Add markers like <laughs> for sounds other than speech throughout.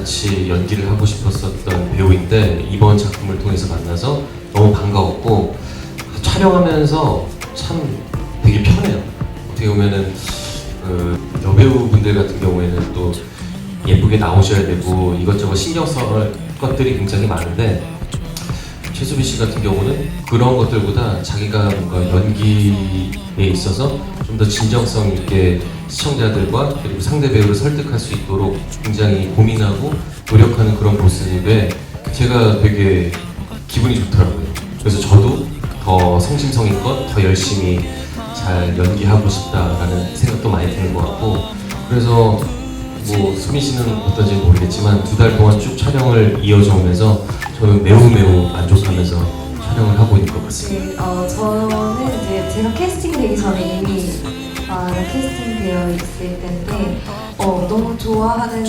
같이 연기를 하고 싶었었던 배우인데 이번 작품을 통해서 만나서 너무 반가웠고 촬영하면서 참 되게 편해요. 어떻게 보면은 그 여배우분들 같은 경우에는 또 예쁘게 나오셔야 되고 이것저것 신경 쓸 것들이 굉장히 많은데 최수빈 씨 같은 경우는 그런 것들보다 자기가 뭔가 연기에 있어서 좀 더 진정성 있게 시청자들과 그리고 상대 배우를 설득할 수 있도록 굉장히 고민하고 노력하는 그런 모습에 제가 되게 기분이 좋더라고요. 그래서 저도 더 성심성의껏 더 열심히 잘 연기하고 싶다라는 생각도 많이 드는 것 같고 그래서 뭐 수민 씨는 어떤지 모르겠지만 두 달 동안 쭉 촬영을 이어져 오면서 저는 매우 매우 만족하면서 촬영을 하고 있는 것 같습니다. 네, 어, 저는 이제 제가 캐스팅 되기 전에 이미 아, 캐스팅 되어 있을 때인데 어, 너무 좋아하는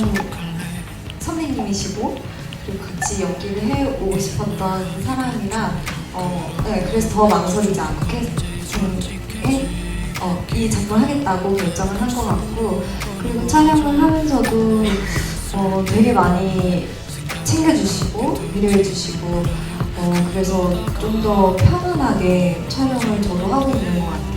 선배님이시고 그리고 같이 연기를 해오고 싶었던 사람이라 어, 네, 그래서 더 망설이지 않고 캐스팅에 어, 이 작품을 하겠다고 결정을 한 것 같고 그리고 촬영을 하면서도 어, 되게 많이 챙겨주시고 위로해주시고 어, 그래서 좀 더 편안하게 촬영을 저도 하고 있는 것 같아요.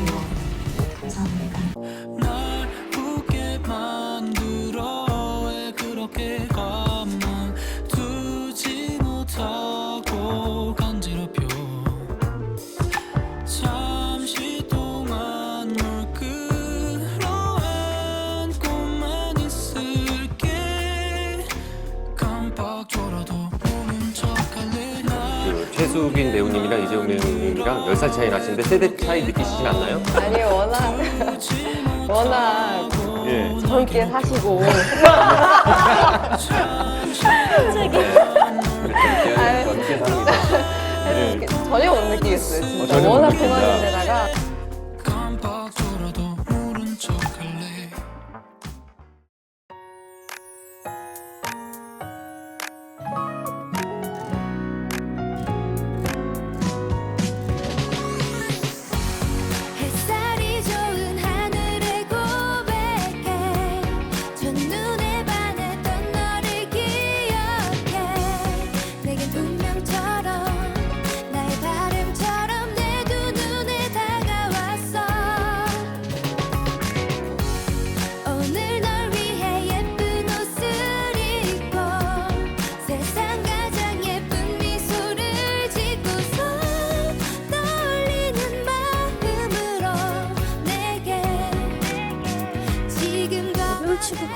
최수빈 배우님이랑 이재용 배우님이랑 10살 차이 나시는데 세대 차이 느끼시진 않나요? 아니 워낙 <laughs> 워낙 예. 젊게 사시고 <laughs> 아유. 젊게 삽니다. 예. 그래서 전혀 못 느끼겠어요 어, 진짜 전혀 못 워낙 느낀다. 동안인 데다가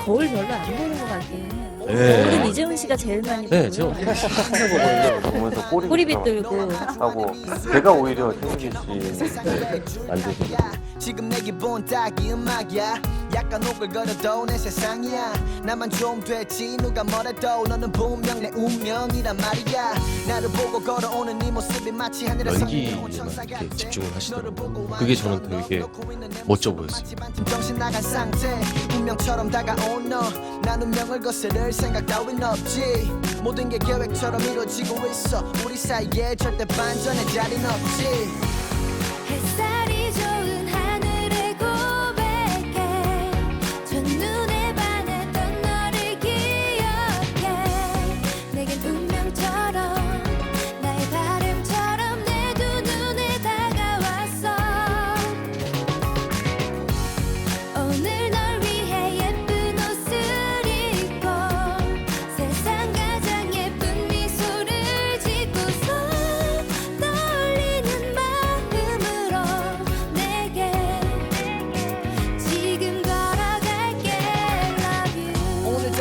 거울 별로 안 보는 것 같긴 해요. 네. 거울은 이재훈 씨가 제일 많이 네, 보고 제가 보면서 꼬리 꼬리 비뚤고 하고 제가 오히려 최수빈 씨 만드시고 지금 내 기분 딱이 음악이야. 약간 오글거려도 내 세상이야. 나만 좀 됐지 누가 뭐래도 너는 분명 내 운명이란 말이야. 나를 보고 걸어오는 네 모습이 마치 하늘에서 연기에만 이렇게 집중을 하시더라고요. 그게 저는 되게 멋져 보였어요. 정신 나간 상태. 운명처럼 다가온 너난 운명을 거스를 생각 따윈 없지. 모든 게 계획처럼 이루어지고 있어. 우리 사이에 절대 반전의 자리는 없지. 햇살이 좋은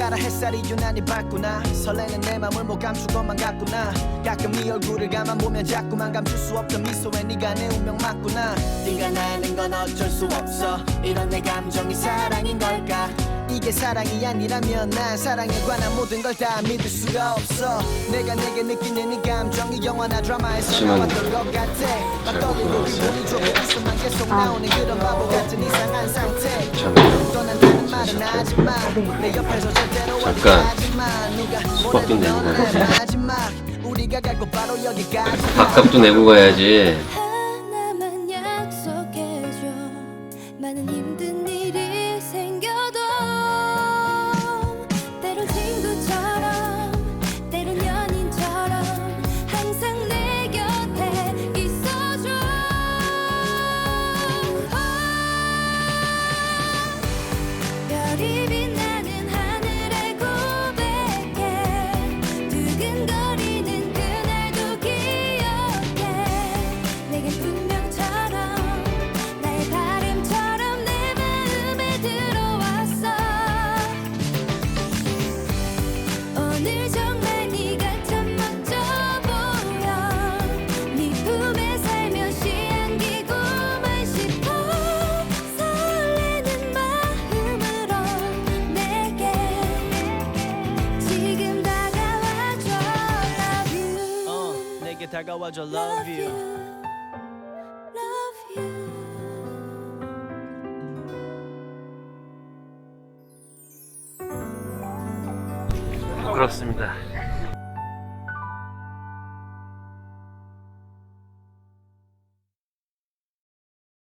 따라 햇살이 유난히 밝구나. 설레는 내 맘을 못 감출 것만 같구나. 가끔 네 얼굴을 가만 보면 자꾸만 감출 수 없던 미소에 네가 내 운명 맞구나 건 어쩔 수 없어. 이런 내 감정이 사랑인 걸까? 이게 사랑이 아니라면 난 사랑에 관한 모든 걸 다 믿을 수가 없어. 내가 내게 느끼는 이 감정이 영화나 드라마에서 하지만 나왔던 것 같아. 모르겠어요. 기분이 좋고 가슴만 계속 나오는 그런 바보 같은 이상한 상태. 떠난다는 말은 하지마. 내 옆에서 절대로 잠깐. 하지마. 누가 내고 가야지. 하지마. 우리가 갈곳 바로 여기까지 밥값도 내고 가야지. 다가와줘 love you love you 부끄럽습니다.